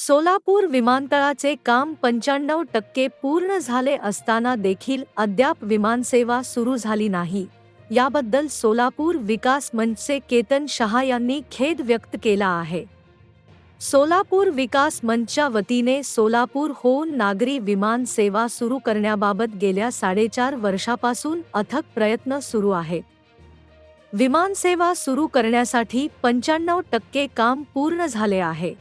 सोलापूर विमानतळाचे काम पंच्याण्णव टक्के पूर्ण झाले असताना देखील अद्याप विमानसेवा सुरू झाली नाही. याबद्दल सोलापूर विकास मंचचे केतन शहा यांनी खेद व्यक्त केला आहे. सोलापूर विकास मंचच्या वतीने सोलापूर होऊन नागरी विमान सेवा सुरू करण्याबाबत गेल्या साडेचार वर्षापासून अथक प्रयत्न सुरू आहेत विमानसेवा सुरू करण्यासाठी पंच्याण्णव टक्के काम पूर्ण झाले आहे.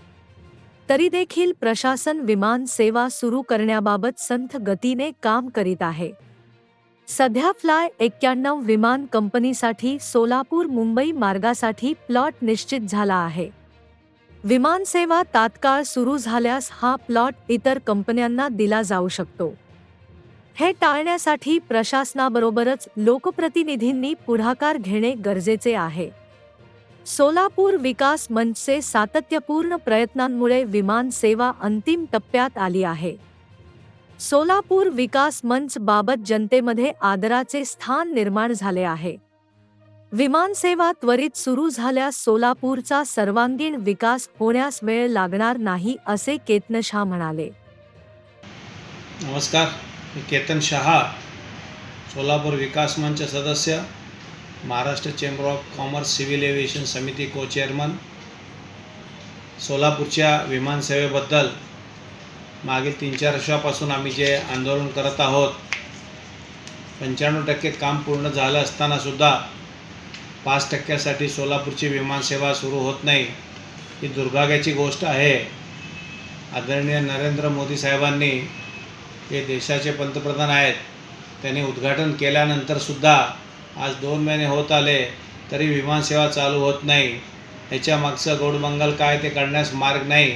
तरी देखील प्रशासन विमान सेवा सुरू करण्याबाबत संथ गतीने काम करीत आहे. सध्या फ्लाय एक्क्याण्णव विमान कंपनीसाठी सोलापूर मुंबई मार्गासाठी प्लॉट निश्चित झाला आहे. विमानसेवा तात्काळ सुरू झाल्यास हा प्लॉट इतर कंपन्यांना दिला जाऊ शकतो. हे टाळण्यासाठी प्रशासनाबरोबरच लोकप्रतिनिधींनी पुढाकार घेणे गरजेचे आहे. सोलापूर विकास मंचचे सातत्यपूर्ण प्रयत्नांमुळे विमान सेवा अंतिम टप्प्यात आली आहे. सोलापूर विकास मंच बाबत जनतेमध्ये आदराचे स्थान निर्माण झाले आहे. विमानसेवा त्वरित सुरू झाल्यास सोलापूरचा सर्वांगीण विकास होण्यास वेळ लागणार नाही असे केतनशा म्हणाले. नमस्कार मी केतन शहा सोलापूर विकास मंच सदस्य. Maharashtra chamber of commerce civil aviation समिती को चेअरमन सोलापूरच्या विमानसेवेबद्दल मागील तीन चार वर्षापासून आम्ही जे आंदोलन करत आहोत पंच्याण्णव टक्के काम पूर्ण झालं असतानासुद्धा पाच टक्क्यासाठी सोलापूरची विमानसेवा सुरू होत नाही ही दुर्भाग्याची गोष्ट आहे. आदरणीय नरेंद्र मोदी साहेबांनी हे देशाचे पंतप्रधान आहेत त्यांनी उद्घाटन केल्यानंतरसुद्धा आज दोन महिने होत आले तरी विमानसेवा चालू होत नाही. ह्याच्या मागचं गोडमंगल काय ते काढण्यास मार्ग नाही.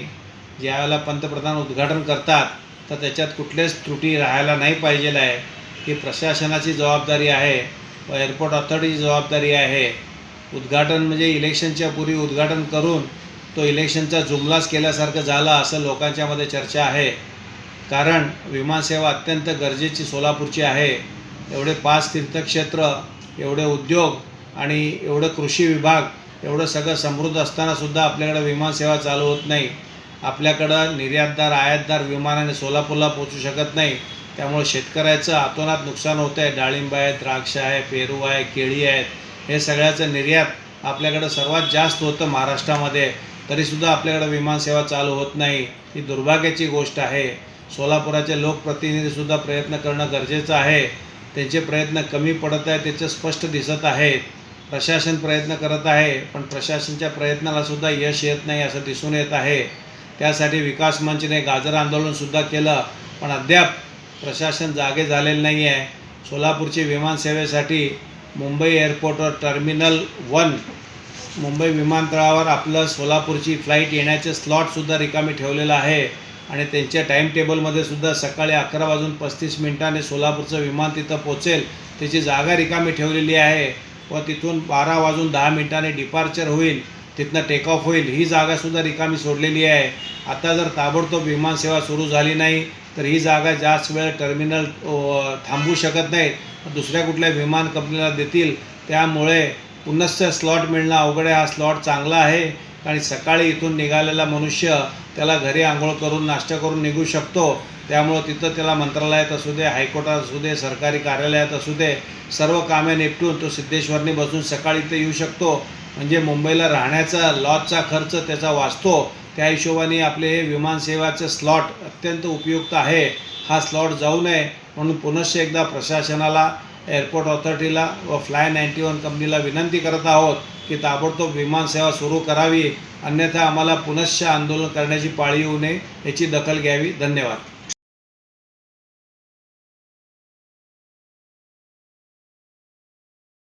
ज्यावेळेला पंतप्रधान उद्घाटन करतात तर त्याच्यात कुठलेच त्रुटी राहायला नाही पाहिजेल आहे. ही प्रशासनाची जबाबदारी आहे व एअरपोर्ट ऑथॉरिटीची जबाबदारी आहे. उद्घाटन म्हणजे इलेक्शनच्या पूर्वी उद्घाटन करून तो इलेक्शनचा जुमलाच केल्यासारखं झालं असं लोकांच्यामध्ये चर्चा आहे. कारण विमानसेवा अत्यंत गरजेची सोलापूरची आहे. एवढे पाच तीर्थक्षेत्र एवढे उद्योग आणि एवढं कृषी विभाग एवढं सगळं समृद्ध असतानासुद्धा आपल्याकडं विमानसेवा चालू होत नाही. आपल्याकडं निर्यातदार आयातदार विमानाने सोलापूरला पोचू शकत नाही. त्यामुळे शेतकऱ्याचं आतोनात नुकसान होतं आहे. डाळिंब आहे द्राक्ष आहे पेरू आहे केळी आहेत. हे सगळ्याचं निर्यात आपल्याकडं सर्वात जास्त होतं महाराष्ट्रामध्ये. तरीसुद्धा आपल्याकडं विमानसेवा चालू होत नाही. ही दुर्भाग्याची गोष्ट आहे. सोलापुराचे लोकप्रतिनिधीसुद्धा प्रयत्न करणं गरजेचं आहे. त्यांचे प्रयत्न कमी पडत आहे त्याचं स्पष्ट दिसत आहेत. प्रशासन प्रयत्न करत आहे पण प्रशासनच्या प्रयत्नालासुद्धा यश येत नाही असं दिसून येत आहे. त्यासाठी विकास मंचने गाजर आंदोलनसुद्धा केलं पण अद्याप प्रशासन जागे झालेलं नाही आहे सोलापूरची विमानसेवेसाठी मुंबई एअरपोर्टवर टर्मिनल वन मुंबई विमानतळावर आपलं सोलापूरची फ्लाईट येण्याचे स्लॉटसुद्धा रिकामी ठेवलेलं आहे. आणि त्यांच्या टाईम टेबलमध्ये सुद्धा सकाळी अकरा वाजून पस्तीस मिनिटांनी सोलापूरचं विमान तिथं पोचेल त्याची जागा रिकामी ठेवलेली आहे. व तिथून बारा वाजून दहा मिनिटांनी डिपार्चर होईल. तिथनं टेक ऑफ होईल. ही जागासुद्धा रिकामी सोडलेली आहे. आता जर ताबडतोब विमानसेवा सुरू झाली नाही तर ही जागा जास्त वेळ टर्मिनल थांबू शकत नाही. दुसऱ्या कुठल्या विमान कंपनीला देतील. त्यामुळे पुनश्च स्लॉट मिळणं अवघड आहे. हा स्लॉट चांगला आहे. आणि सकाळी इथून निघालेला मनुष्य त्याला घरी आंघोळ करून नाश्ता करून निघू शकतो. त्यामुळं तिथं त्याला मंत्रालयात असू दे हायकोर्टात असू दे सरकारी कार्यालयात असू दे सर्व कामे निपटून तो सिद्धेश्वरने बसून सकाळी इथं येऊ शकतो. म्हणजे मुंबईला राहण्याचा लॉजचा खर्च त्याचा वाचतो. त्या हिशोबाने आपले हे विमानसेवाचं स्लॉट अत्यंत उपयुक्त आहे. हा स्लॉट जाऊ नये म्हणून पुनश्च एकदा प्रशासनाला एअरपोर्ट ऑथॉरिटीला व फ्लाय नाईन्टी वन कंपनीला विनंती करत आहोत. की ताबडतोब विमानसेवा सुरू करावी अन्यथा आम्हाला पुनश्च आंदोलन करण्याची पाळी येऊ नये याची दखल घ्यावी. धन्यवाद.